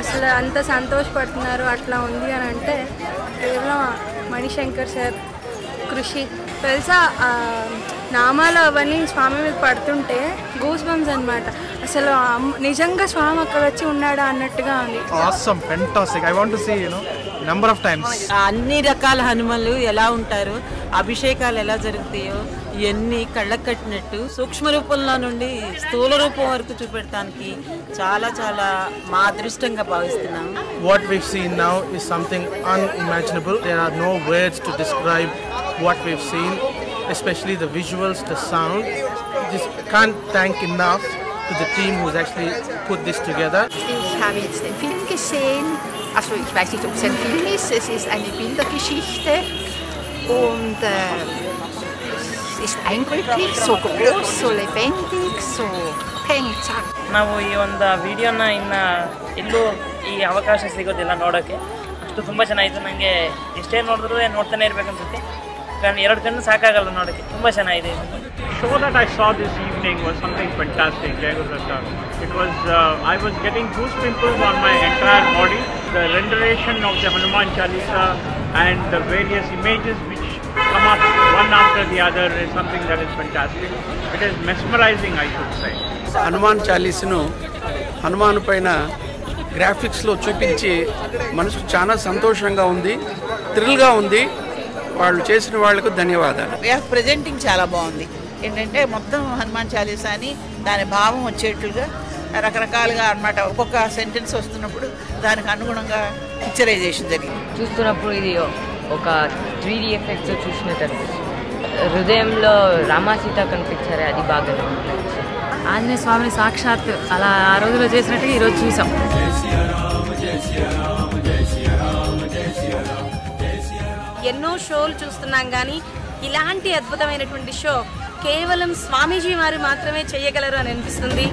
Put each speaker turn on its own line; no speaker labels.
అసలు అంత సంతోషపడుతున్నారు అట్లా ఉంది అని అంటే కేవలం మణిశంకర్ సార్ కృషి. తెలుసా నామాలు అవన్నీ స్వామి మీద పడుతుంటే గూస్ బంప్స్ అనమాట అసలు నిజంగా స్వామి అక్కడ వచ్చి ఉన్నాడా అన్నట్టుగా ఉంది.
Awesome fantastic. I want to see you know number of times.
అన్ని రకాల హనుమలు ఎలా ఉంటారు అభిషేకాలు ఎలా జరుగుతాయో ఇవన్నీ కళ్ళకు కట్టినట్టు సూక్ష్మ రూపంలో నుండి స్థూల రూపం వరకు చూపెడటానికి చాలా చాలా మా అదృష్టంగా భావిస్తున్నాం.
What we've seen now is something unimaginable. There are no words to describe what we've seen. especially the visuals the sound just can't thank enough to the team who's actually put this together
Ich habe jetzt den Film gesehen. Also ich weiß nicht, ob es ein Film ist. Es ist eine Bildergeschichte und äh, es ist eindrücklich, so groß, so lebendig, so peng, zack.
ನಾವು ಈ ಒಂದು ವಿಡಿಯೋನ ಇನ್ನು ಎಲ್ಲೂ ಈ ಅವಕಾಶ ಸಿಗೋದಿಲ್ಲ ನೋಡೋಕ್ಕೆ ಅಷ್ಟು ತುಂಬ ಚೆನ್ನಾಗಿತ್ತು ನನಗೆ ಎಷ್ಟೇ ನೋಡಿದ್ರು ನೋಡ್ತಾನೆ ಇರ್ಬೇಕನ್ಸುತ್ತೆ ನಾನು ಎರಡು ಕಣ್ಣು ಸಾಕಾಗಲ್ಲ ನೋಡೋಕ್ಕೆ ತುಂಬ ಚೆನ್ನಾಗಿದೆ ಇದು
show that I saw this evening was something fantastic, Jai Guru Datta. It was, uh, I was getting goose pimples on my entire body. The renderation of the Hanuman Chalisa and the various images which come up one after the other is something that is fantastic. It is mesmerizing, I should say.
Hanuman చాలీస్ను Hanuman పైన గ్రాఫిక్స్లో చూపించి మనసుకు చాలా సంతోషంగా ఉంది థ్రిల్గా ఉంది వాళ్ళు చేసిన వాళ్ళకు ధన్యవాదాలు.
ప్రజెంటింగ్ చాలా బాగుంది. ఏంటంటే మొత్తం హనుమాన్ చాలీసా అని దాని భావం వచ్చేట్లుగా రకరకాలుగా అన్నమాట. ఒక్కొక్క సెంటెన్స్ వస్తున్నప్పుడు దానికి అనుగుణంగా పిక్చరైజేషన్ జరిగింది.
చూస్తున్నప్పుడు ఇది ఒక త్రీ డి ఎఫెక్ట్స్ చూసినట్టు అనిపిస్తుంది. హృదయంలో రామాసీత కనిపించారు అది బాగా.
ఆంజనేయ స్వామిని సాక్షాత్ అలా ఆ రోజులో చేసినట్టుగా ఈరోజు చూసాం.
ఎన్నో షోలు చూస్తున్నాం కానీ ఇలాంటి అద్భుతమైనటువంటి షో కేవలం స్వామీజీ వారు మాత్రమే చేయగలరు అని అనిపిస్తుంది.